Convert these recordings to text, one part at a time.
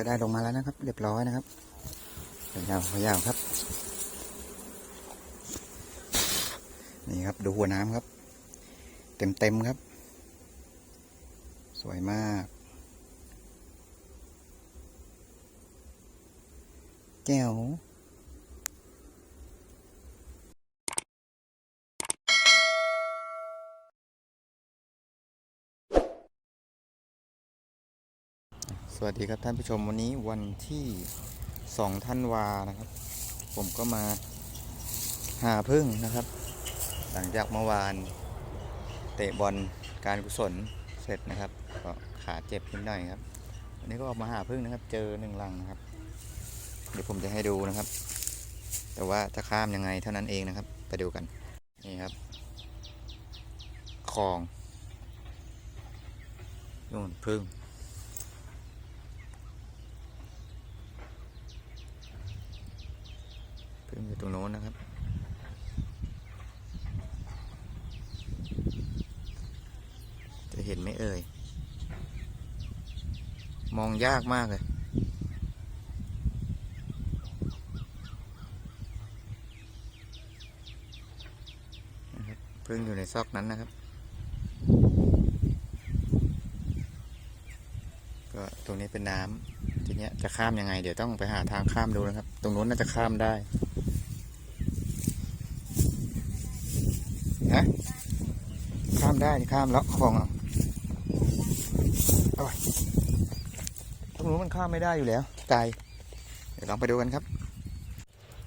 ก็ได้ลงมาแล้วนะครับ เรียบร้อยนะครับยาวขยาวครับ นี่ครับดูหัวน้ำครับ เต็มเต็มครับ สวยมาก แก้ว สวัสดีครับท่านผู้ชมวันนี้วันที่2ธันวานะครับ ผมก็มาหาพึ่งนะครับ หลังจากเมื่อวาน เตะบอลการกุศลเสร็จนะครับ ก็ขาเจ็บนิดหน่อยครับวันนี้ก็ออกมาหาพึ่งนะครับ เจอหนึ่งลังนะครับ เดี๋ยวผมจะให้ดูนะครับ แต่ว่าจะข้ามยังไงเท่านั้นเองนะครับ ไปดูกันนี่ครับคลองนู่นพึ่ง พึ่งอยู่ตรงโน้นนะครับ จะเห็นไหมเอ่ย มองยากมากเลย นะครับพึ่งอยู่ในซอกนั้นนะครับ ก็ตรงนี้เป็นน้ำทีเนี้ยจะข้ามยังไง เดี๋ยวต้องไปหาทางข้ามดูนะครับ ตรงนู้นน่าจะข้ามได้ ฮะข้ามได้ข้ามเลาะคลองเอาโอ้ยตรงนู้นมันข้ามไม่ได้อยู่แล้วไกลเดี๋ยวลองไปดูกันครับ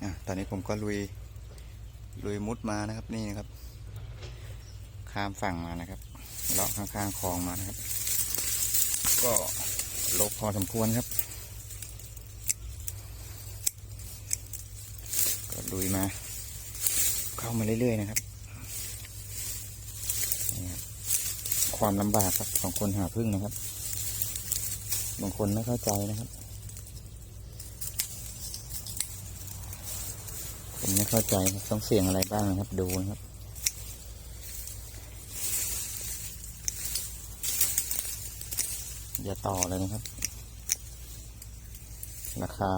อะตอนนี้ผมก็ลุยลุยมุดมานะครับนี่นะครับ ข้ามฝั่งมานะครับเลาะข้างๆคลองมานะครับ ก็ลกพอสมควรครับ ก็ลุยมา เข้ามาเรื่อยๆนะครับ นี่ครับ ความลำบากครับของคนหาพึ่งนะครับ บางคนไม่เข้าใจนะครับ ผมไม่เข้าใจต้องเสี่ยงอะไรบ้างนะครับ ดูนะครับอย่าต่อเลยนะครับ ราคา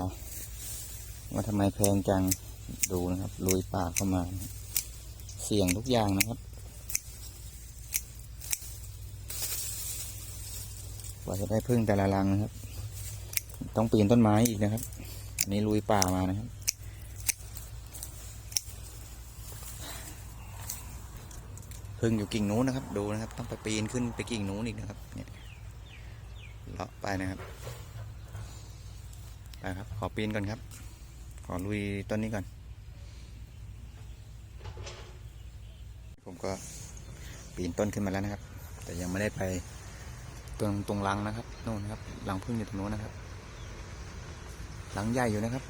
ว่าทำไมแพงจังดูนะครับลุยป่าเข้ามา เสี่ยงทุกอย่างนะครับ กว่าจะได้พึ่งแต่ละรังนะครับ ต้องปีนต้นไม้อีกนะครับอันนี้ลุยป่ามานะครับ พึ่งอยู่กิ่งนู้นนะครับ ดูนะครับ ต้องไปปีนขึ้นไปกิ่งนู้นอีกนะครับ เนี่ยเลาะไปนะครับไปครับ ขอปีนก่อนครับ ขอลุยต้นนี้ก่อน ผมก็ปีนต้นขึ้นมาแล้วนะครับ แต่ยังไม่ได้ไป ตรงตรงรังนะครับโน่นครับรังพึ่งอยู่ตรงโน้นนะครับรังใหญ่อยู่นะครับ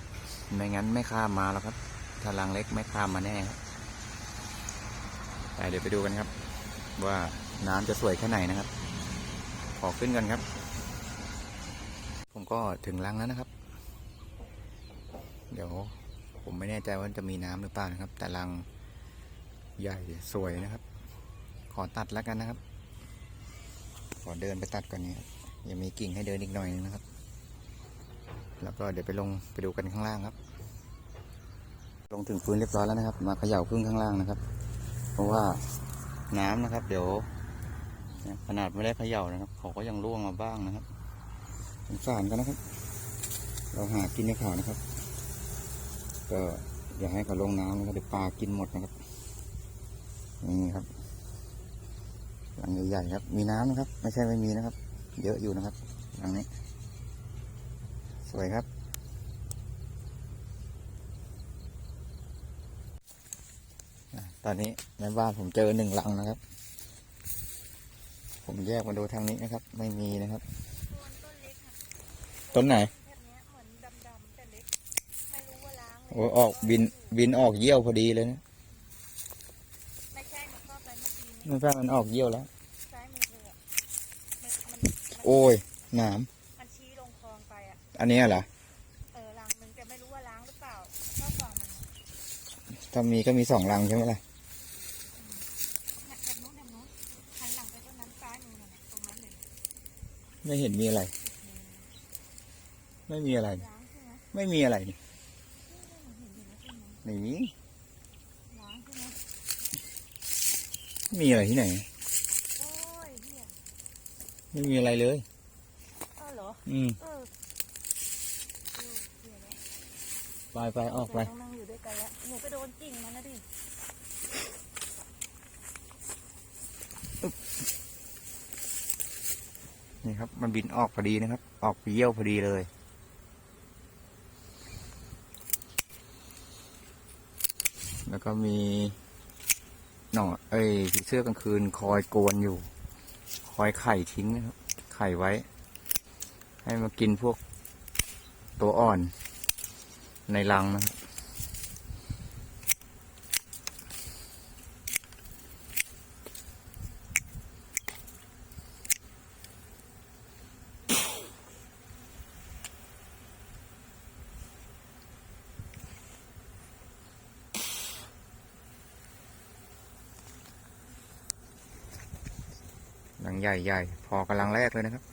ไม่งั้นไม่ข้ามมาแล้วครับ ถ้ารังเล็กไม่ข้ามมาแน่ครับเดี๋ยวไปดูกันครับ ว่าน้ำจะสวยแค่ไหนนะครับ ขอขึ้นกันครับ ผมก็ถึงรังแล้วนะครับ เดี๋ยวผมไม่แน่ใจว่าจะมีน้ำหรือเปล่านะครับ แต่รังใหญ่สวยนะครับ ขอตัดแล้วกันนะครับ ขอเดินไปตัดก่อนนี้ครับยังมีกิ่งให้เดินอีกหน่อยนึงนะครับ แล้วก็เดี๋ยวไปลงไปดูกันข้างล่างครับ ลงถึงพื้นเรียบร้อยแล้วนะครับ มาเขย่าพึ่งข้างล่างนะครับ เพราะว่าน้ำนะครับ เดี๋ยวขนาดไม่ได้เขย่านะครับ เขาก็ยังร่วงมาบ้างนะครับสงสารกันนะครับ เราหากินในข่าวนะครับ ก็อย่าให้เขาลงน้ำนะครับเดี๋ยวปลากินหมดนะครับนี่ครับ หลังใหญ่ๆครับ มีน้ำนะครับ ไม่ใช่ไม่มีนะครับ เยอะอยู่นะครับหลังนี้ สวยครับอะตอนนี้ในบ้านผมเจอหนึ่งหลังนะครับ ผมแยกมาดูทางนี้นะครับ ไม่มีนะครับ ต้นไหนแบบเนี้ยเหมือนดำๆแต่เล็กไม่รู้ว่าล้างเลยโอ้ออกบินบินออกเยี่ยวพอดีเลยนะ ไม่ใช่มันก็ไปเมื่อกี้นี้มันแป้มันออกเยี่ยวแล้ว ซ้ายมือเธออะมันมันมันโอ้ยหนามมันชี้ลงคลองไปอะ อันนี้เหรอเออล้างนึงแต่ไม่รู้ว่าล้างหรือเปล่าเข้าฝั่งมึงถ้ามีก็มีสองรังใช่ไหมล่ะเนี่ยแบบนู้นแบบนู้นหันหลังไปต้นนั้นซ้ายมือน่ะตรงนั้นเลยไม่เห็นมีอะไร ไม่มีอะไรล้างใช่ไหมไม่มีอะไรนี่เห็นอยู่นะใช่ไหมไม่มี ล้างใช่ไหม ไม่มีอะไรที่ไหนโอ้ยเฮียไม่มีอะไรเลยเออเหรออืมเออเออเฮียแล้วไปไปออกไปต้องนั่งอยู่ด้วยกันแล้วหนูไปโดนกิ่งมันนะดินี่ครับ มันบินออกพอดีนะครับ ออกไปเยี่ยวพอดีเลยแล้วก็มีห น่อเอ้ยผีเสื้อกลางคืนคอยโกนอยู่ คอยไข่ทิ้งนะครับ ไข่ไว้ ให้มากินพวกตัวอ่อนในรังนะครับ หลังใหญ่ๆ พอกำลังแรกเลยนะครับ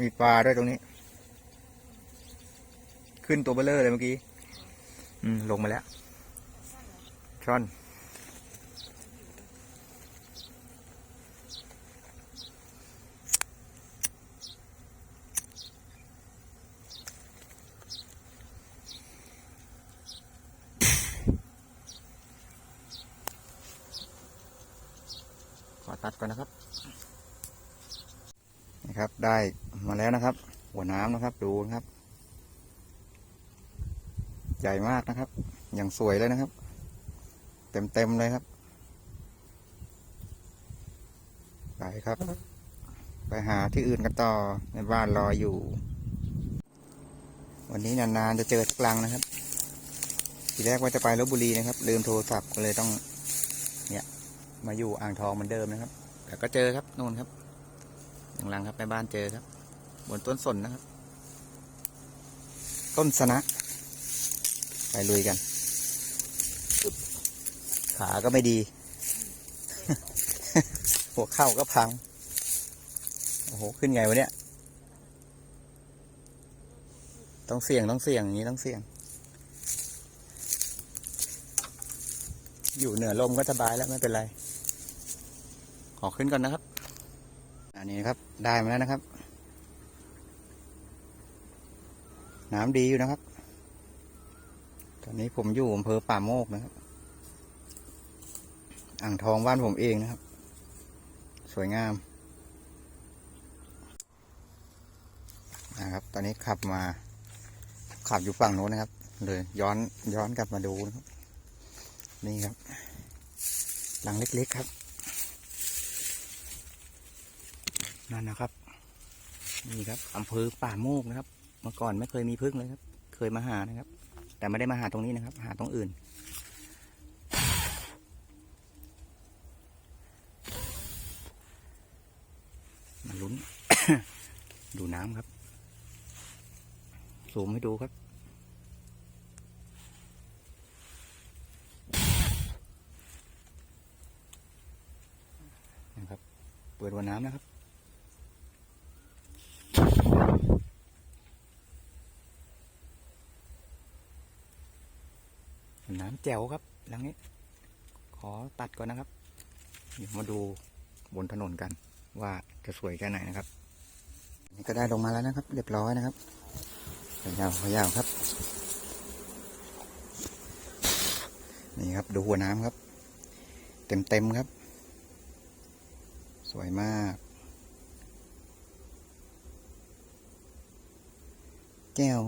มีปลาด้วยตรงนี้ ขึ้นตัวเบลเลอร์เลยเมื่อกี้ อืม ลงมาแล้ว ช่อน ขอตัดก่อนนะครับนะครับ ได้มาแล้วนะครับ หัวน้ำนะครับ ดูนะครับ ใหญ่มากนะครับ อย่างสวยเลยนะครับ เต็มเต็มๆเลยครับ ไปครับ ไปหาที่อื่นกันต่อในบ้านรออยู่ วันนี้นานๆจะเจอสักลังนะครับ ทีแรกว่าจะไปลบบุรีนะครับ ลืมโทรศัพท์ก็เลยต้อง มาอยู่อ่างทองเหมือนเดิมนะครับ แต่ก็เจอครับนู่นครับหนึ่งลังครับในบ้านเจอครับ บนต้นสนนะครับ ต้นสนะ ไปลุยกัน ขาก็ไม่ดี หัวเข่าก็พัง โอ้โห ขึ้นไงวะเนี่ย ต้องเสี่ยงต้องเสี่ยงอย่างนี้ต้องเสี่ยง อยู่เหนือลมก็สบายแล้วไม่เป็นไร อขึ้นก่อนนะครับ อันนี้นะครับได้มาแล้วนะครับ น้ำดีอยู่นะครับ ตอนนี้ผมอยู่อำเภอป่าโมกนะครับ อ่างทองบ้านผมเองนะครับ สวยงามนะครับ ตอนนี้ขับมา ขับอยู่ฝั่งโน้นนะครับ เลยย้อนย้อนกลับมาดูนะครับนี่ครับ หลังเล็กๆครับ นั่นนะครับ นี่ครับอำเภอป่าโมกนะครับ เมื่อก่อนไม่เคยมีพึ่งเลยครับ เคยมาหานะครับ แต่ไม่ได้มาหาตรงนี้นะครับ หาตรงอื่น มาลุ้น ดูน้ำครับ สูมให้ดูครับนะครับ เปิดวันน้ำนะครับ แจ๋วครับ หลังนี้ ขอตัดก่อนนะครับเดี๋ยวมาดูบนถนนกัน ว่าจะสวยแค่ไหนนะครับนี่ก็ได้ลงมาแล้วนะครับ เรียบร้อยนะครับยาวๆยาวครับ นี่ครับดูหัวน้ำครับ เต็มๆครับ สวยมากแก้ว